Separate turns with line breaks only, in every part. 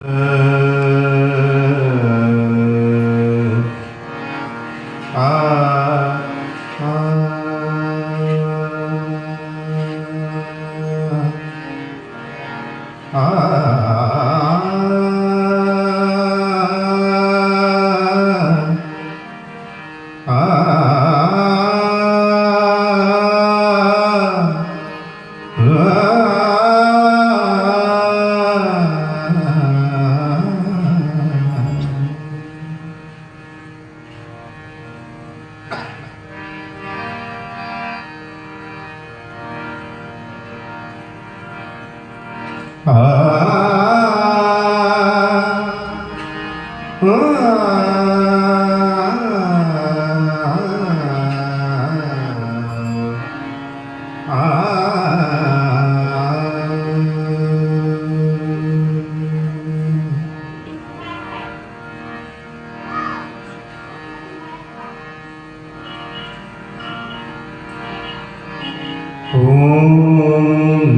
Uh...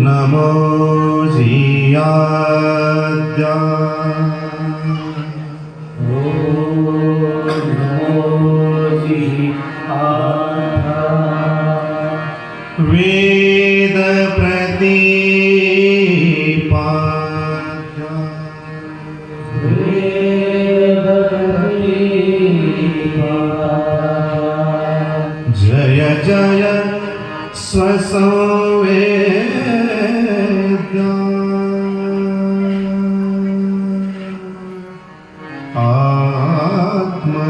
नमो जियाद्या जय जय स्वसंवेद्या आत्मरूपा।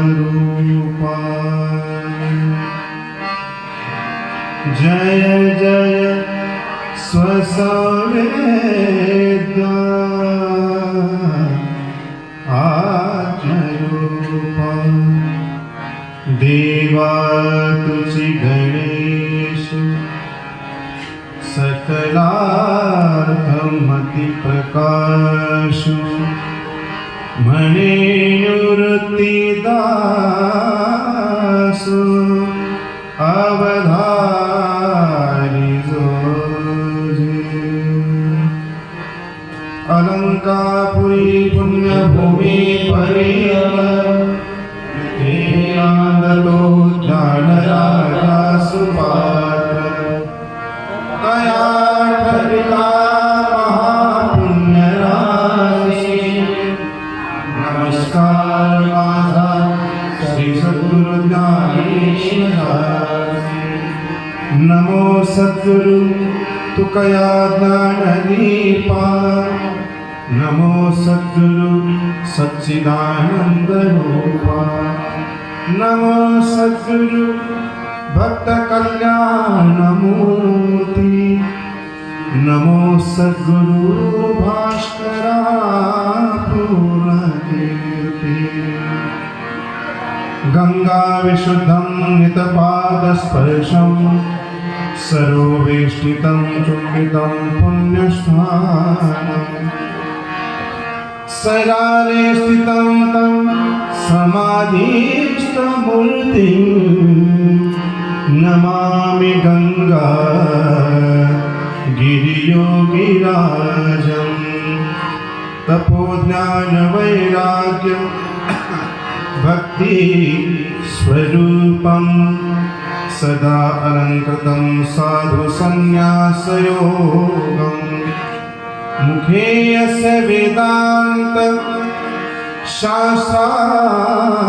जय जय स्वसंवेद्या વા તુસી ગણેશ સકલાર્થમતિ પ્રકાશ મને નિવૃત્તિદા या नमो सद्गुरु सच्चिदानन्दरूपा। नमो सद्गुरु भक्तकल्याणमूर्ति। नमो सद्गुरु भाष्करा गङ्गाविशुद्धं नितपादस्पर्शम्। सर्ववेष्टितं चुम्बितं पुण्यस्थानम् स्थितं तं समाधिस्थमूर्तिं। नमामि गङ्गा गिरियोगिराजम् तपोज्ञानवैराग्यं भक्ति स्वरूपं सदा अलंकृत साधु सन्न्यासयोगम् मुखे यस्य वेदान्त शास्त्रार्थनीतिम्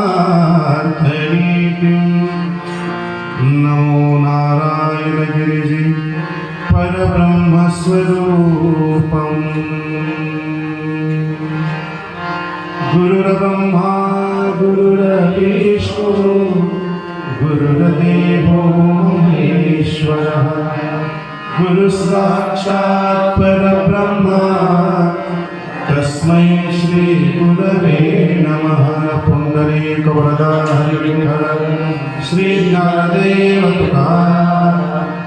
गुरुसाक्षात् परब्रह्म। तस्मै श्रीगुरवे नमः। पुण्डरीकवरदा हरिविठ्ठल श्रीज्ञानदेव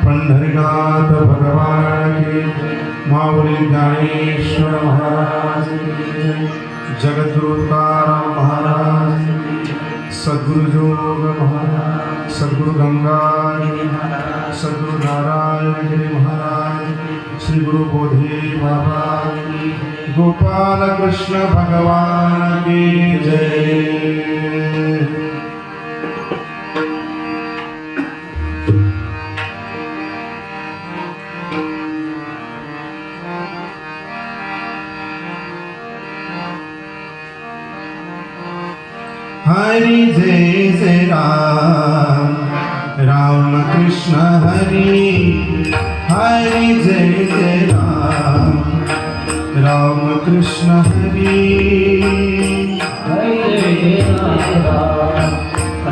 पंढरीनाथ भगवान की। माऊली ज्ञानेश्वर महाराज जगद्गुरु महाराज जोग महाराज। सद्गुरु गंगा सद्गुरु नारायण महाराज। श्री गुरु बोधे बाबा गोपाल कृष्ण भगवान की जय। हरि जय जय राम राम कृष्ण हरि। हरि जय जय राम राम कृष्ण हरि
हरे राम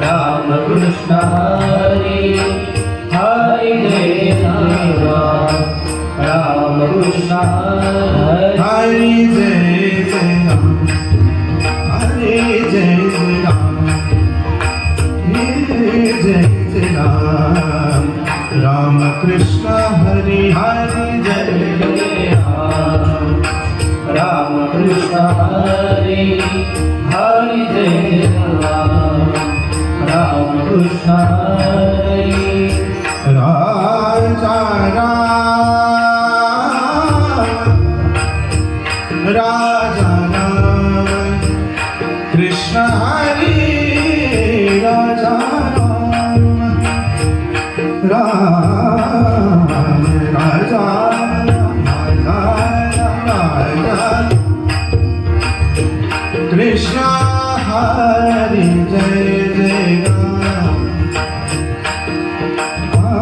राम कृष्ण कृष्ण हरि
हरि जय राम राम कृष्ण हरे हरे जय
राम राम कृष्ण हरे
राजा Ram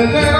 Amen.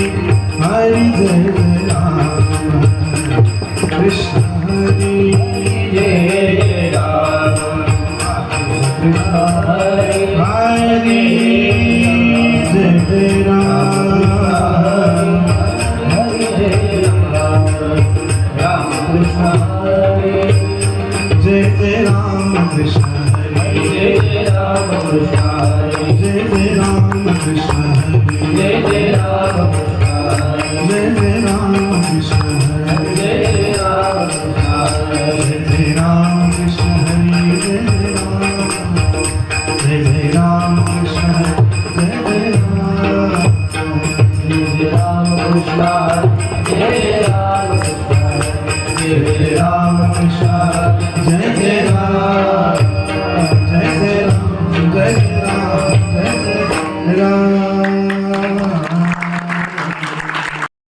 Krishna Jai Jai Ram Krishna Jai Jai Ram Jai Jai Ram Jai Jai Jai Ram Jai Jai Ram Jai Jai Ram Krishna